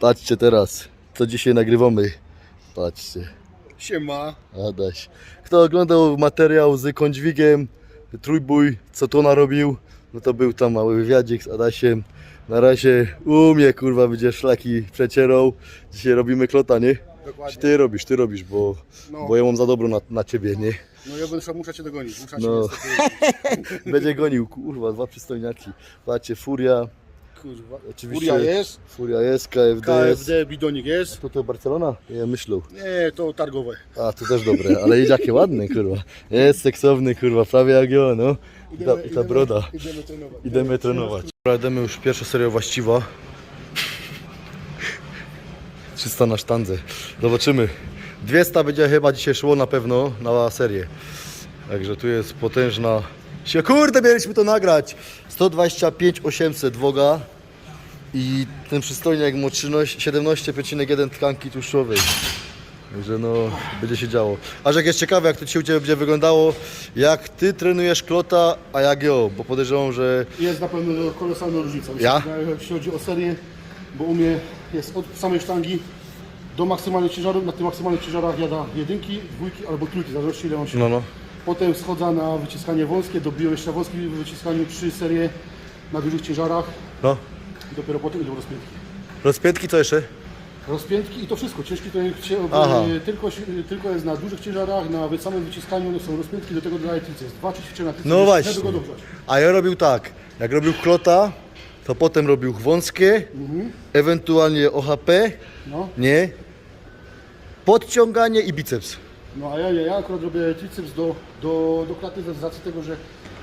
Patrzcie teraz, co dzisiaj nagrywamy. Patrzcie, Siema. Adaś. Kto oglądał materiał z Kądźwigiem, trójbój, co to narobił, no to był tam mały wywiadzik z Adasiem. Na razie u mnie kurwa będzie szlaki przecierał. Dzisiaj robimy klota, nie? Dokładnie. Ty robisz, ty robisz, bo, No. bo ja mam za dobro na, na ciebie, nie? No ja będę muszę cię dogonić. Muszę cię No. niestety... Będzie gonił, kurwa, dwa przystojniaki. Patrzcie, Furia, Kurwa. Oczywiście. Furia jest. Furia jest, KFD jest. KFD bidonik jest. To to Barcelona? Ja myślę. Nie, to targowe. A, to też dobre, ale idzie jakie ładne, kurwa. Jest seksowny, kurwa, prawie jak ja, no. I ta, i ta broda. Idziemy trenować. Idziemy trenować. Dobra, Idziemy już pierwsza seria właściwa. 300 na sztandze. Zobaczymy. 200 będzie chyba dzisiaj szło na pewno na serię. Także tu jest potężna... Sie, kurde, mieliśmy to nagrać! 125 800 woga i ten przystojniak ma 13 17,1 tkanki tłuszczowej. Także no, będzie się działo. Aż jak jest ciekawe, jak to dzisiaj u Ciebie będzie wyglądało, jak Ty trenujesz klota, a jak ja, bo podejrzewam, że Jest na pewno kolosalna różnica. Jeśli Ja? Jeśli chodzi o serię, bo u mnie jest od samej sztangi do maksymalnych ciężarów. Na tych maksymalnych ciężarach jada jedynki, dwójki albo trójki, zależności ile on się. no no, Potem schodzę na wyciskanie wąskie, dobiję jeszcze wąskie w wyciskaniu trzy serie na dużych ciężarach. no. I dopiero potem idą rozpiętki. Rozpiętki co jeszcze? Rozpiętki i to wszystko. Ciężki to się, Aha. e, tylko, tylko jest na dużych ciężarach, na samym wyciskaniu są rozpiętki, do tego dodaję triceps. Dwa czy ćwiczenia triceps, No właśnie. go dogrzać. A ja robił tak, jak robił klota, to potem robił wąskie, ewentualnie OHP, No, nie? Podciąganie i biceps. No a ja, ja, ja akurat robię triceps do, do, do klaty z racji tego, że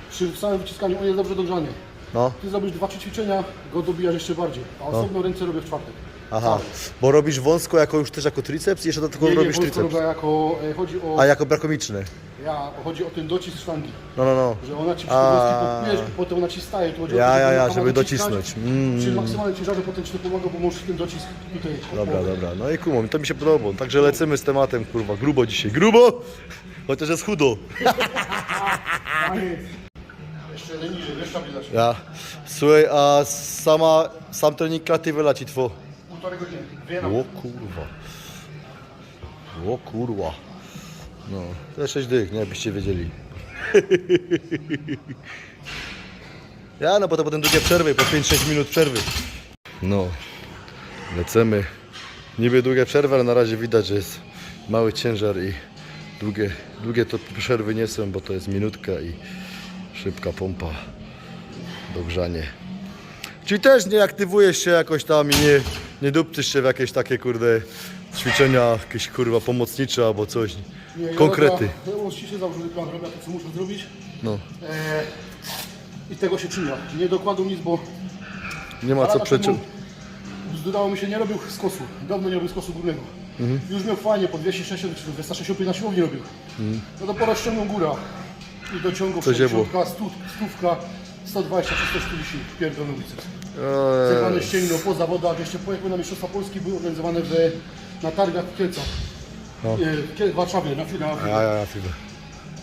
przy samym wyciskaniu on jest dobrze dogrzany. No, Ty zrobisz dwa czy ćwiczenia, go dobijasz jeszcze bardziej, a osobno ręce robię w czwartek. Aha. Bo robisz wąsko jako już też jako triceps i jeszcze do tego Nie, nie, robisz wąsko triceps. robię jako, e, chodzi o, A jako brakomiczny. ja, chodzi o ten docisk sztangi. No, no, no. Że ona ci A. i potem ona ci staje. Tu chodzi o Ja, to, ja, ja, ona żeby docisnąć. Mm. Przy maksymalnym ciężarze potem ci to pomaga, bo możesz ten docisk tutaj. Dobra, dobra. No i kumam, to mi się podoba. Także lecimy z tematem, kurwa, grubo dzisiaj. Grubo! Chociaż jest chudo. Jeszcze niżej, wiesz, stabilizacja. Ja. Słuchaj, a sama, sam trening klaty wylaci two. Półtorej godziny, dwie na O kurwa. O kurwa. No, to jest 6 dych, nie? Byście wiedzieli. Ja, no to potem długie przerwy, po 5-6 minut przerwy. No, lecimy. Niby długie przerwy, ale na razie widać, że jest mały ciężar i długie, długie to przerwy nie są, bo to jest minutka i szybka pompa, dogrzanie. Czyli też nie aktywujesz się jakoś tam i nie, nie dupczysz się w jakieś takie kurde ćwiczenia, jakieś kurwa pomocnicze albo coś. Nie, Konkrety. Ja, ja uczciwie założyłem plan, robię to, co muszę zrobić. No, E, I tego się czynia. Nie dokładam nic, bo nie ma co przeciąć. Zdawało mi się, nie robił skosu. Dawno nie robił skosu górnego. Mhm. Już miał fajnie, po 260 czy 265 na siłowni robił. No to pora ściągnął góra. I dociągał Co się było? 60, stów, stówka, 120 czy 140 pierdolony biceps. Eee, Zebrane ścięgno po zawodach, jeszcze pojechał na Mistrzostwa Polski, były organizowane w, na targach w Kielcach. No. E, W Warszawie, na, Ja, ja, ja, chyba.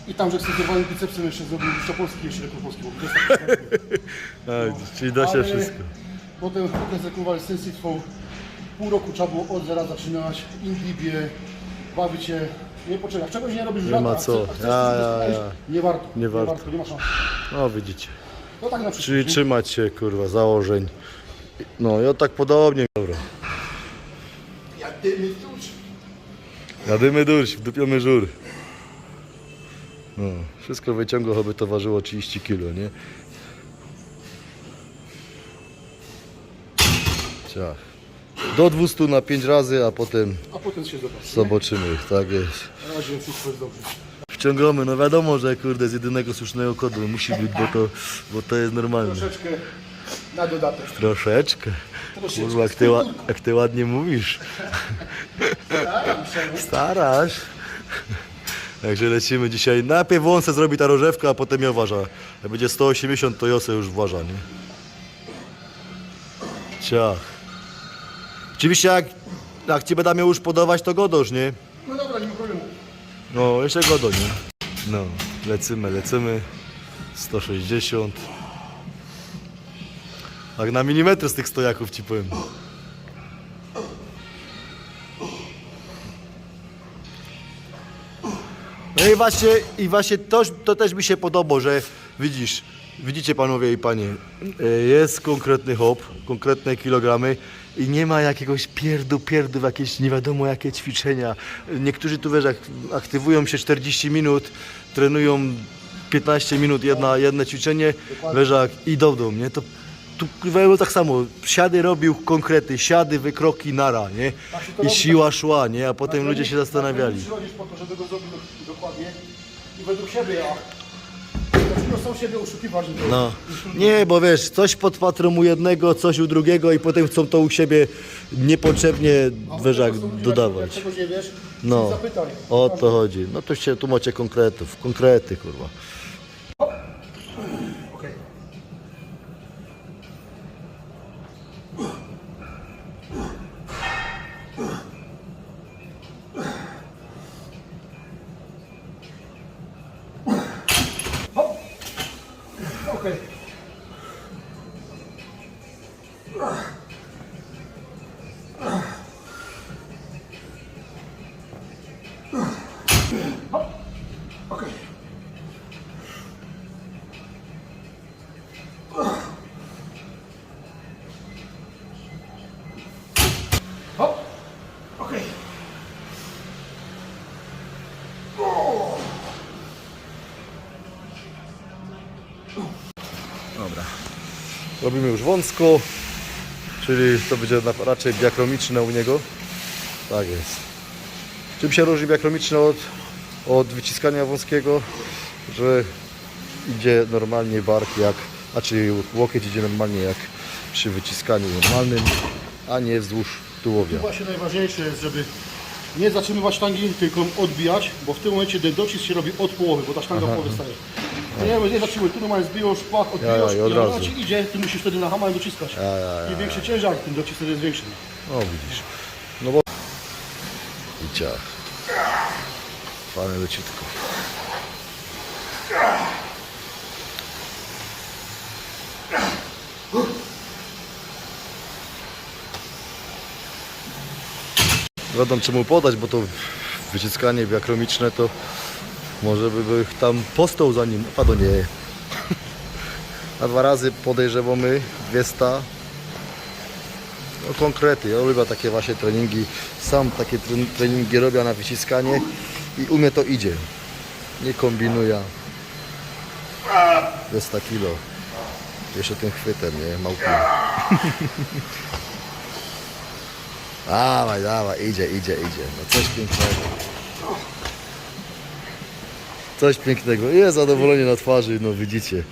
I tam, że tym bicepsem jeszcze zrobił Mistrza Polski, jeszcze rekord Polski. Bo A, czyli da się Ale wszystko. Potem, potem z rekonwalescencji trwał pół roku, trzeba było od zera zaczynać, inhibie, bawić się, nie poczekać. Czegoś nie robisz w Nie ma latach, co. a chcesz Ja, coś ja, dostać, ja. Nie warto. Nie warto. Nie ma szans. No widzicie. To tak na przykład. Czyli trzymać się kurwa założeń. No ja tak podobnie. Dobra. Jadymy tuż. Jadymy durś, wdupiamy żur. No, wszystko wyciągło, choby to ważyło 30 kg, nie? Ciach. Do 200 na 5 razy, a potem A potem się zobacz. zobaczymy. Tak jest. Na razie wszystko jest dobrze. Wciągamy, no wiadomo, że kurde z jedynego słusznego kodu musi być, bo to, bo to jest normalne. Troszeczkę na dodatek. Troszeczkę. Troszeczkę. Kurwa, jak ty, ła- jak ty ładnie mówisz. Staram się. Starasz. Także lecimy dzisiaj. Najpierw wąsę zrobi ta rożewka, a potem ja uważa. Jak będzie 180, to Jose już uważa, nie? Ciach. Oczywiście jak, jak ci będę miał już podawać, to godosz, nie? No, jeszcze go do nie. No, lecymy, lecymy. 160. Tak na milimetr z tych stojaków ci powiem. No i właśnie, i właśnie to, to też mi się podobało, że widzisz, widzicie panowie i panie, e, jest konkretny hop, konkretne kilogramy i nie ma jakiegoś pierdu, pierdu w jakieś nie wiadomo jakie ćwiczenia. Niektórzy tu wiesz, jak aktywują się 40 minut, trenują 15 minut jedna, jedno ćwiczenie, jak idą do mnie, to tu było tak samo, siady robił konkrety, siady, wykroki, nara, nie? Tak I siła szła, nie? A potem ludzie się na zastanawiali. Przychodzisz po to, żeby go zrobić do- dokładnie i według siebie, a sam siebie oszukiwać. że- No. Nie, bo wiesz, coś podpatrzą u jednego, coś u drugiego i potem chcą to u siebie niepotrzebnie, ludzie, dodawać. Jak czegoś nie wiesz, No, zapytaj. o to chodzi. No to się, tu macie konkretów, konkrety, kurwa. perfect. Robimy już wąsko, czyli to będzie raczej diakromiczne u niego. Tak jest. Czym się różni diakromiczne od, od wyciskania wąskiego? Że idzie normalnie bark jak, a czy łokieć idzie normalnie jak przy wyciskaniu normalnym, a nie wzdłuż tułowia. Właśnie najważniejsze jest, żeby nie zatrzymywać sztangi, tylko odbijać, bo w tym momencie ten docisk się robi od połowy, bo ta sztanga w połowie staje. Nie, nie, nie zatrzymuj, tu normalnie zbijasz, pach, odbijasz Ja, ja, i od i ona razu. ci idzie, ty musisz wtedy na hamę dociskać. Im większy ciężar, tym docisk wtedy jest większy. O widzisz. No bo... I ciach. Fajne leciutko. Wiadomo czemu podać, bo to wyciskanie diakromiczne to może by by tam postał zanim padło nie. A dwa razy podejrzewamy 200 no, konkrety. Ja lubię takie właśnie treningi. Sam takie tren- treningi robię na wyciskanie i u mnie to idzie. Nie kombinuję. 200 kilo. Jeszcze tym chwytem, nie? Małpi. dawaj, dawaj, idzie, idzie, idzie. No coś pięknego. Coś pięknego. Jest zadowolenie na twarzy, no widzicie.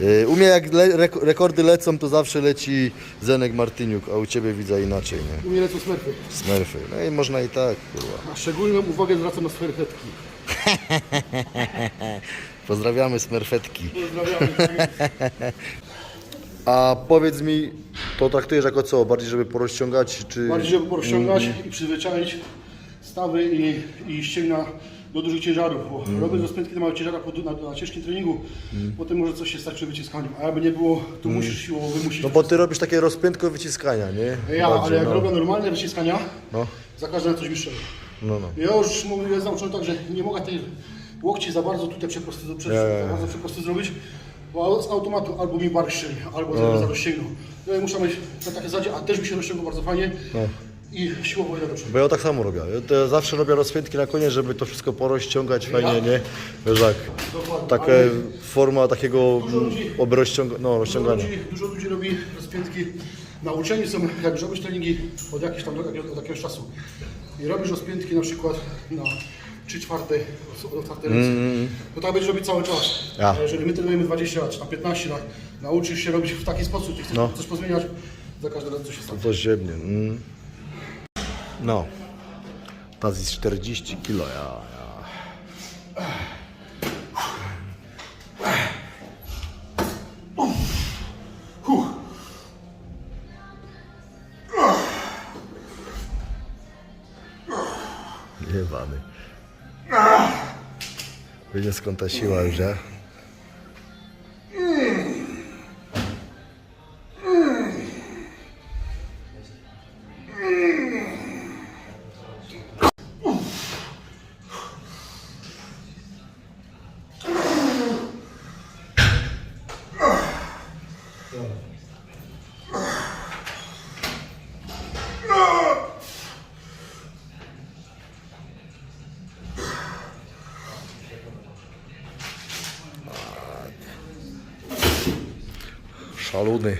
Yy, U mnie jak le, rek- rekordy lecą, to zawsze leci Zenek Martyniuk, a u Ciebie widzę inaczej, nie? U mnie lecą smerfy. Smurfy. No i można i tak, kurwa. A szczególną uwagę zwracam na smerfetki. Pozdrawiamy smerfetki. Pozdrawiamy. A powiedz mi, to traktujesz jako co? Bardziej, żeby porozciągać, czy... Bardziej, żeby porozciągać i przyzwyczaić stawy i, i ścięgna do dużych ciężarów, bo robiąc rozpędki na małych ciężarach na, na ciężkim treningu, potem może coś się stać przy wyciskaniu, a jakby nie było, to musisz siłowo wymusić. No bo Ty robisz takie rozpędko wyciskania, nie? Ja, ale Bardziej, jak no. robię normalne wyciskania, No, za każdym coś mi no, no. Ja już mówię, jest nauczony tak, że nie mogę tej łokci za bardzo tutaj przeprosty, prze, za bardzo przeprosty zrobić, bo z automatu albo mi bark strzeli, albo za, za rozciągną. No i muszę mieć na takie zasadzie, a też mi się rozciągał bardzo fajnie i siłowo do przodu. Bo ja tak samo robię. Ja zawsze robię rozpędki na koniec, żeby to wszystko porozciągać fajnie, nie? Wiesz Dokładnie. taka Ale forma takiego ludzi- obrozciąga, no, Dużo rozciągania. ludzi, dużo ludzi robi rozpiętki, nauczeni są, jak robisz treningi od, jakiegoś tam, od jakiegoś czasu. I robisz rozpiętki na przykład na 3 czwarte, od otwarte ręce. To tak będziesz robić cały czas. Ja. A jeżeli my trenujemy 20 lat, czy na 15 lat, nauczysz się robić w taki sposób, i chcesz No. coś pozmieniać, za każdym razem coś się stanie. To ziemnie. Mm. No. To jest 40 kilo, ja, ja. Jebany. Skąd ta siła już, ja? 道路呢？